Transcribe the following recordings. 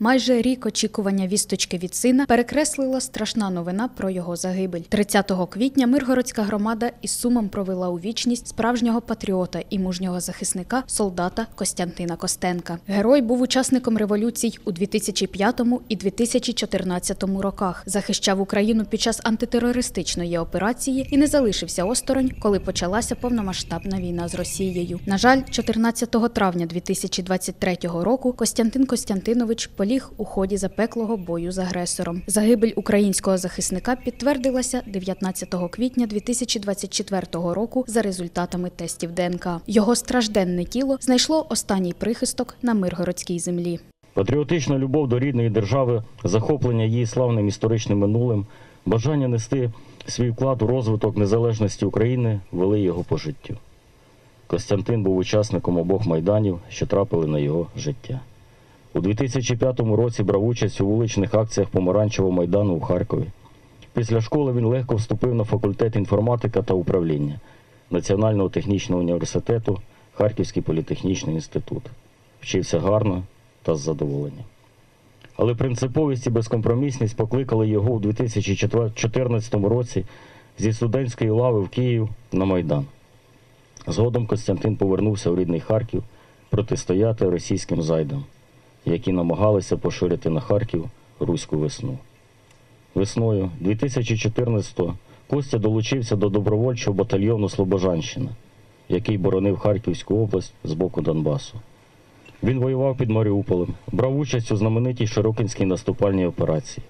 Майже рік очікування вісточки від сина перекреслила страшна новина про його загибель. 30 квітня Миргородська громада із сумом провела у вічність справжнього патріота і мужнього захисника, солдата Костянтина Костенка. Герой був учасником революцій у 2005 і 2014 роках. Захищав Україну під час антитерористичної операції і не залишився осторонь, коли почалася повномасштабна війна з Росією. На жаль, 14 травня 2023 року Костянтин Костянтинович поліг у ході запеклого бою з агресором. Загибель українського захисника підтвердилася 19 квітня 2024 року за результатами тестів ДНК. Його стражденне тіло знайшло останній прихисток на Миргородській землі. Патріотична любов до рідної держави, захоплення її славним історичним минулим, бажання нести свій вклад у розвиток незалежності України вели його по життю. Костянтин був учасником обох майданів, що трапили на його життя. У 2005 році брав участь у вуличних акціях Помаранчевого майдану у Харкові. Після школи він легко вступив на факультет інформатика та управління Національного технічного університету, Харківський політехнічний інститут. Вчився гарно та з задоволенням. Але принциповість і безкомпромісність покликали його у 2014 році зі студентської лави в Київ на Майдан. Згодом Костянтин повернувся у рідний Харків протистояти російським зайдам, які намагалися поширити на Харків руську весну. Весною 2014-го Костя долучився до добровольчого батальйону Слобожанщина, який боронив Харківську область з боку Донбасу. Він воював під Маріуполем, брав участь у знаменитій Широкинській наступальній операції.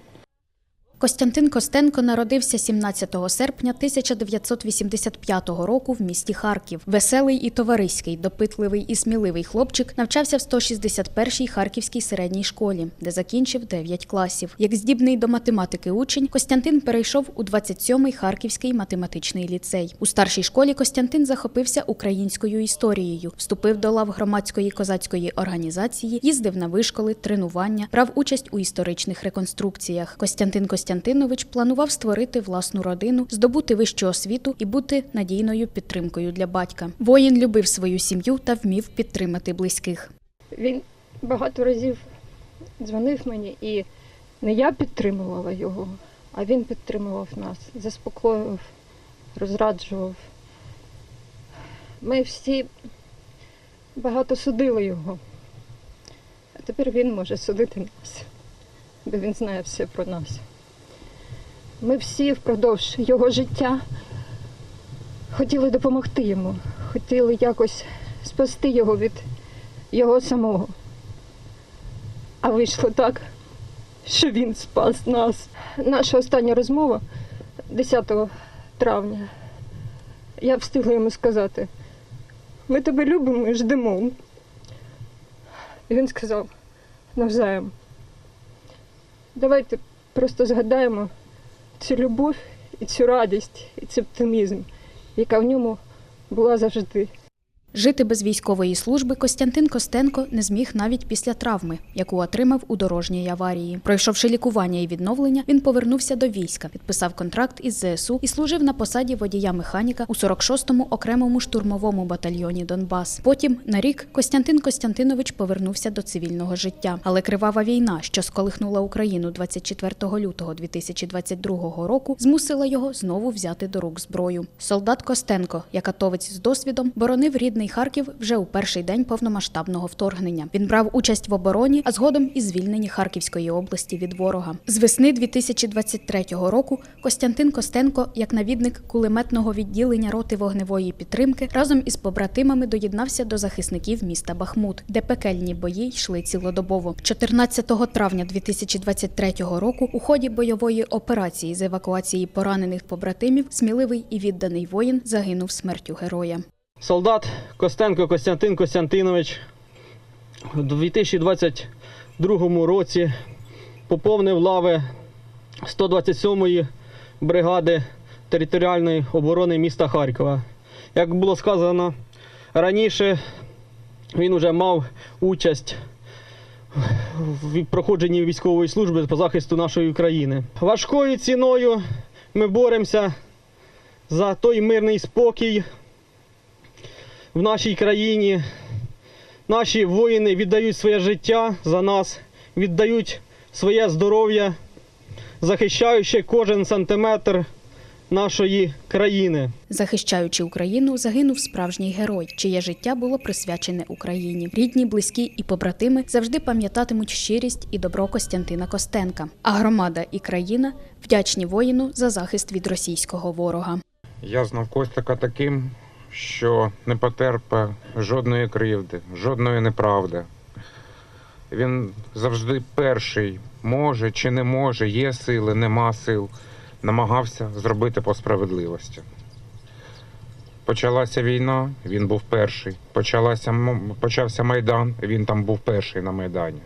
Костянтин Костенко народився 17 серпня 1985 року в місті Харків. Веселий і товариський, допитливий і сміливий хлопчик навчався в 161-й Харківській середній школі, де закінчив 9 класів. Як здібний до математики учень, Костянтин перейшов у 27-й Харківський математичний ліцей. У старшій школі Костянтин захопився українською історією, вступив до лав громадської козацької організації, їздив на вишколи, тренування, брав участь у історичних реконструкціях. Костянтин Костянтинович планував створити власну родину, здобути вищу освіту і бути надійною підтримкою для батька. Воїн любив свою сім'ю та вмів підтримати близьких. Він багато разів дзвонив мені, і не я підтримувала його, а він підтримував нас, заспокоював, розраджував. Ми всі багато судили його. А тепер він може судити нас, бо він знає все про нас. Ми всі впродовж його життя хотіли допомогти йому, хотіли якось спасти його від його самого. А вийшло так, що він спас нас. Наша остання розмова 10 травня. Я встигла йому сказати: ми тебе любимо і ждемо. І він сказав навзаєм. Давайте просто згадаємо цю любов і цю радість, і цей оптимізм, яка в ньому була завжди. Жити без військової служби Костянтин Костенко не зміг навіть після травми, яку отримав у дорожній аварії. Пройшовши лікування і відновлення, він повернувся до війська, підписав контракт із ЗСУ і служив на посаді водія-механіка у 46-му окремому штурмовому батальйоні Донбас. Потім на рік Костянтин Костянтинович повернувся до цивільного життя. Але кривава війна, що сколихнула Україну 24 лютого 2022 року, змусила його знову взяти до рук зброю. Солдат Костенко, як атовець з досвідом, боронив рідний Харків вже у перший день повномасштабного вторгнення. Він брав участь в обороні, а згодом і звільненні Харківської області від ворога. З весни 2023 року Костянтин Костенко, як навідник кулеметного відділення роти вогневої підтримки, разом із побратимами доєднався до захисників міста Бахмут, де пекельні бої йшли цілодобово. 14 травня 2023 року у ході бойової операції з евакуації поранених побратимів сміливий і відданий воїн загинув смертю героя. Солдат Костенко Костянтин Костянтинович у 2022 році поповнив лави 127-ї бригади територіальної оборони міста Харкова. Як було сказано раніше, він вже мав участь в проходженні військової служби по захисту нашої країни. Важкою ціною ми боремося за той мирний спокій в нашій країні. Наші воїни віддають своє життя за нас, віддають своє здоров'я, захищаючи кожен сантиметр нашої країни. Захищаючи Україну, загинув справжній герой, чиє життя було присвячене Україні. Рідні, близькі і побратими завжди пам'ятатимуть щирість і добро Костянтина Костенка. А громада і країна вдячні воїну за захист від російського ворога. Я знав Костика таким, що не потерпе жодної кривди, жодної неправди. Він завжди перший може чи не може, є сили, нема сил, намагався зробити по справедливості. Почалася війна, він був перший. Почалася, почався Майдан, він там був перший на Майдані.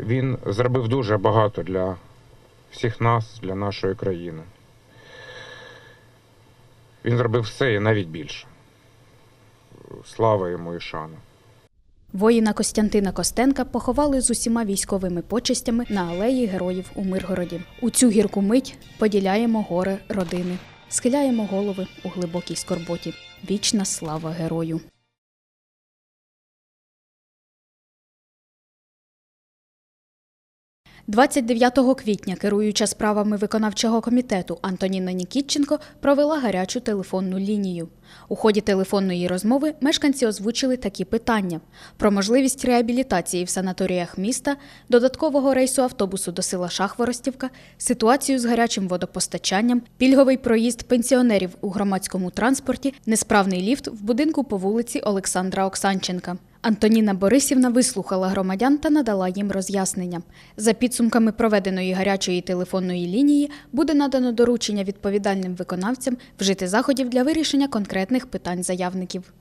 Він зробив дуже багато для всіх нас, для нашої країни. Він зробив все і навіть більше. Слава йому і шана. Воїна Костянтина Костенка поховали з усіма військовими почестями на алеї героїв у Миргороді. У цю гірку мить поділяємо горе родини, схиляємо голови у глибокій скорботі. Вічна слава герою. 29 квітня керуюча справами виконавчого комітету Антоніна Нікітченко провела гарячу телефонну лінію. У ході телефонної розмови мешканці озвучили такі питання: про можливість реабілітації в санаторіях міста, додаткового рейсу автобусу до села Шахворостівка, ситуацію з гарячим водопостачанням, пільговий проїзд пенсіонерів у громадському транспорті, несправний ліфт в будинку по вулиці Олександра Оксанченка. Антоніна Борисівна вислухала громадян та надала їм роз'яснення. За підсумками проведеної гарячої телефонної лінії буде надано доручення відповідальним виконавцям вжити заходів для вирішення конкретних питань заявників.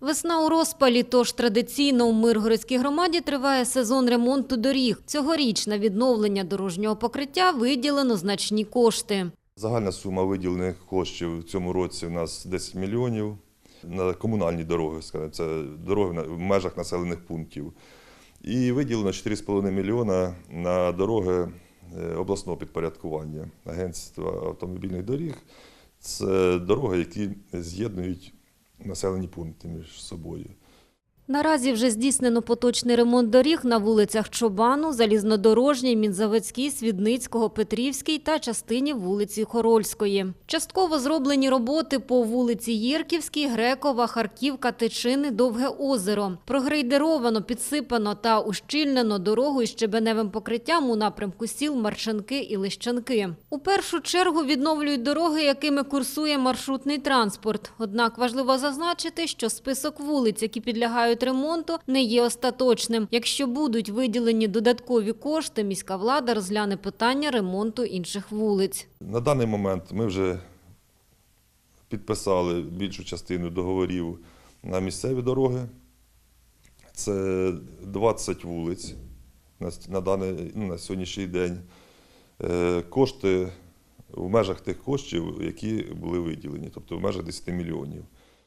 Весна у розпалі, тож традиційно у Миргородській громаді триває сезон ремонту доріг. Цьогоріч на відновлення дорожнього покриття виділено значні кошти. Загальна сума виділених коштів в цьому році у нас 10 мільйонів на комунальні дороги, це дороги в межах населених пунктів. І виділено 4,5 мільйона на дороги е, обласного підпорядкування Агентства автомобільних доріг. Це дороги, які з'єднують населені пункти між собою. Наразі вже здійснено поточний ремонт доріг на вулицях Чобану, Залізнодорожній, Мінзаводській, Свідницького, Петрівській та частині вулиці Хорольської. Частково зроблені роботи по вулиці Єрківській, Грекова, Харківка, Тичини, Довге озеро. Прогрейдеровано, підсипано та ущільнено дорогу із щебеневим покриттям у напрямку сіл Марчанки і Лищанки. У першу чергу відновлюють дороги, якими курсує маршрутний транспорт. Однак важливо зазначити, що список вулиць, які підлягають ремонту, не є остаточним. Якщо будуть виділені додаткові кошти, міська влада розгляне питання ремонту інших вулиць. На даний момент ми вже підписали більшу частину договорів на місцеві дороги. Це 20 вулиць на, даний, ну, на сьогоднішній день. Е, Кошти в межах тих коштів, які були виділені, тобто в межах 10 мільйонів.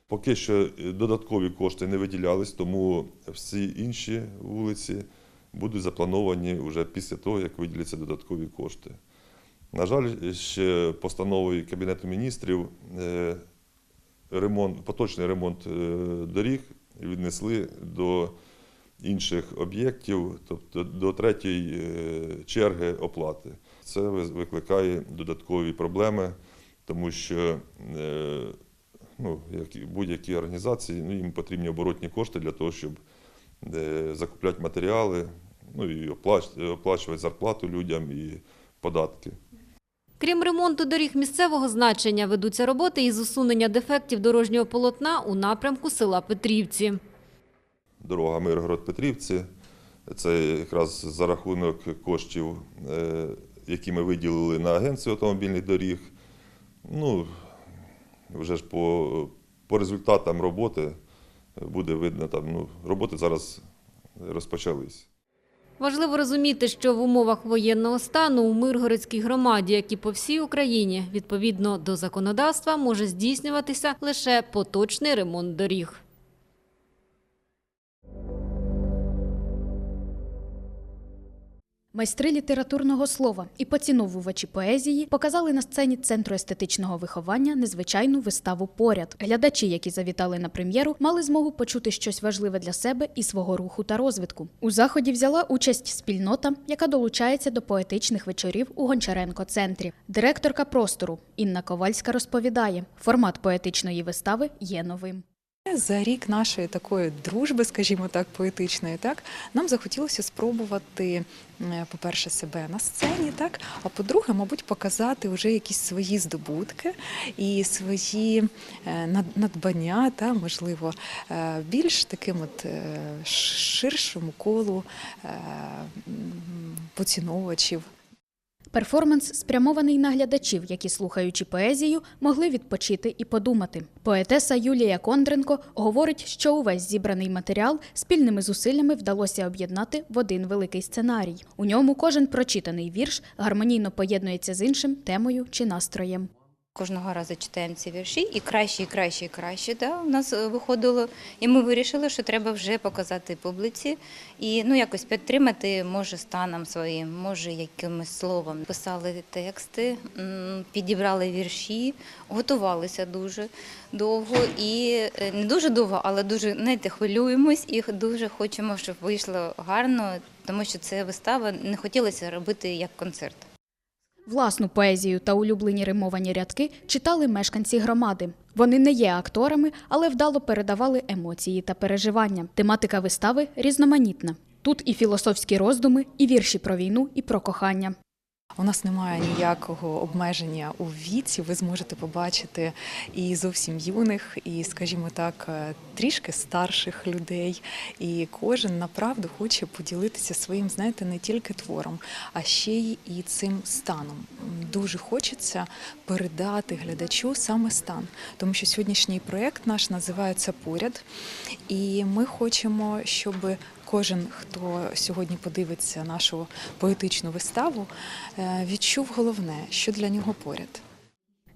Поки що е, додаткові кошти не виділялись, тому всі інші вулиці будуть заплановані вже після того, як виділяться додаткові кошти. На жаль, ще постановою Кабінету міністрів е, ремонт, поточний ремонт е, доріг віднесли до інших об'єктів, тобто до третьої черги оплати. Це викликає додаткові проблеми, тому що ну, як і будь-які організації, ну, їм потрібні оборотні кошти для того, щоб е, закупляти матеріали, ну і оплач- оплачувати зарплату людям і податки. Крім ремонту доріг місцевого значення, ведуться роботи із усунення дефектів дорожнього полотна у напрямку села Петрівці. дорога Миргород-Петрівці. Це якраз за рахунок коштів, е, які ми виділили на агенцію автомобільних доріг. Ну, вже ж по, по результатам роботи буде видно, там, ну, роботи зараз розпочались. Важливо розуміти, що в умовах воєнного стану у Миргородській громаді, як і по всій Україні, відповідно до законодавства, може здійснюватися лише поточний ремонт доріг. Майстри літературного слова і поціновувачі поезії показали на сцені центру естетичного виховання незвичайну виставу поряд. Глядачі, які завітали на прем'єру, мали змогу почути щось важливе для себе і свого руху та розвитку. У заході взяла участь спільнота, яка долучається до поетичних вечорів у Гончаренко центрі. Директорка простору Інна Ковальська розповідає, формат поетичної вистави є новим. За рік нашої такої дружби, скажімо так, поетичної, так нам захотілося спробувати, е, по-перше, себе на сцені, так а по-друге, мабуть, показати вже якісь свої здобутки і свої е, надбання, та можливо, е, більш таким от ширшому колу поціновувачів. Перформанс спрямований на глядачів, які, слухаючи поезію, могли відпочити і подумати. Поетеса Юлія Кондренко говорить, що увесь зібраний матеріал спільними зусиллями вдалося об'єднати в один великий сценарій. У ньому кожен прочитаний вірш гармонійно поєднується з іншим темою чи настроєм. Кожного разу читаємо ці вірші, і краще, і краще, і краще. Да, у нас е, виходило. І ми вирішили, що треба вже показати публіці і ну якось підтримати, може, станом своїм, може, якимось словом. Писали тексти, підібрали вірші, готувалися дуже довго і е, не дуже довго, але дуже знаєте, хвилюємось і дуже хочемо, щоб вийшло гарно, тому що це вистава не хотілося робити як концерт. Власну поезію та улюблені римовані рядки читали мешканці громади. Вони не є акторами, але вдало передавали емоції та переживання. Тематика вистави різноманітна. Тут і філософські роздуми, і вірші про війну, і про кохання. У нас немає ніякого обмеження у віці. Ви зможете побачити і зовсім юних, і, скажімо так, е, трішки старших людей. І кожен направду хоче поділитися своїм, знаєте, не тільки твором, а ще й і цим станом. Дуже хочеться передати глядачу саме стан, тому що сьогоднішній проєкт наш називається Поряд, і ми хочемо, щоб кожен, хто сьогодні подивиться нашу поетичну виставу, е, відчув головне, що для нього поряд.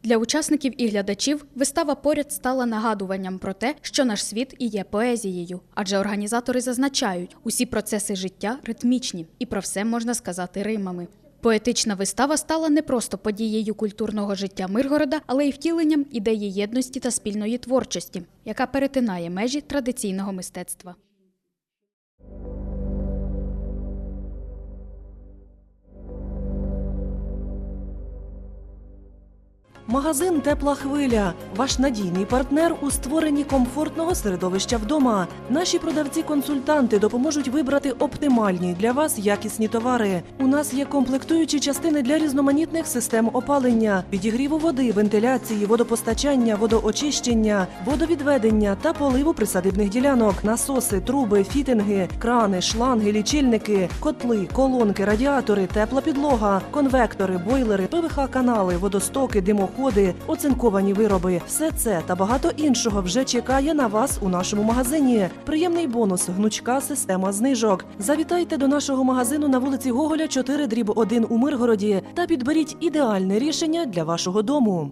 Для учасників і глядачів вистава поряд стала нагадуванням про те, що наш світ і є поезією. Адже організатори зазначають, усі процеси життя ритмічні, і про все можна сказати римами. Поетична вистава стала не просто подією культурного життя Миргорода, але й втіленням ідеї єдності та спільної творчості, яка перетинає межі традиційного мистецтва. Магазин Тепла хвиля ваш надійний партнер у створенні комфортного середовища вдома. Наші продавці-консультанти допоможуть вибрати оптимальні для вас якісні товари. У нас є комплектуючі частини для різноманітних систем опалення, підігріву води, вентиляції, водопостачання, водоочищення, водовідведення та поливу присадибних ділянок, насоси, труби, фітинги, крани, шланги, лічильники, котли, колонки, радіатори, тепла підлога, конвектори, бойлери, ПВХ-канали, водостоки, димоходи, оцинковані вироби. Все це та багато іншого вже чекає на вас у нашому магазині. Приємний бонус гнучка система знижок. Завітайте до нашого магазину на вулиці Гоголя 4 дріб 1 у Миргороді та підберіть ідеальне рішення для вашого дому.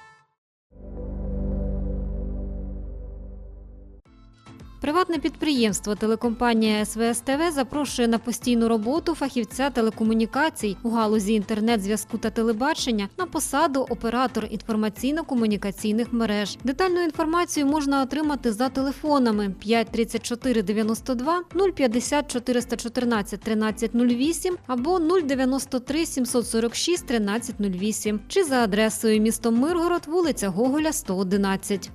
Приватне підприємство телекомпанія СВС ТВ запрошує на постійну роботу фахівця телекомунікацій у галузі інтернет-зв'язку та телебачення на посаду оператор інформаційно-комунікаційних мереж. Детальну інформацію можна отримати за телефонами 5 34 92 050 414 1308 або 093 746 1308 чи за адресою місто Миргород, вулиця Гоголя, 111.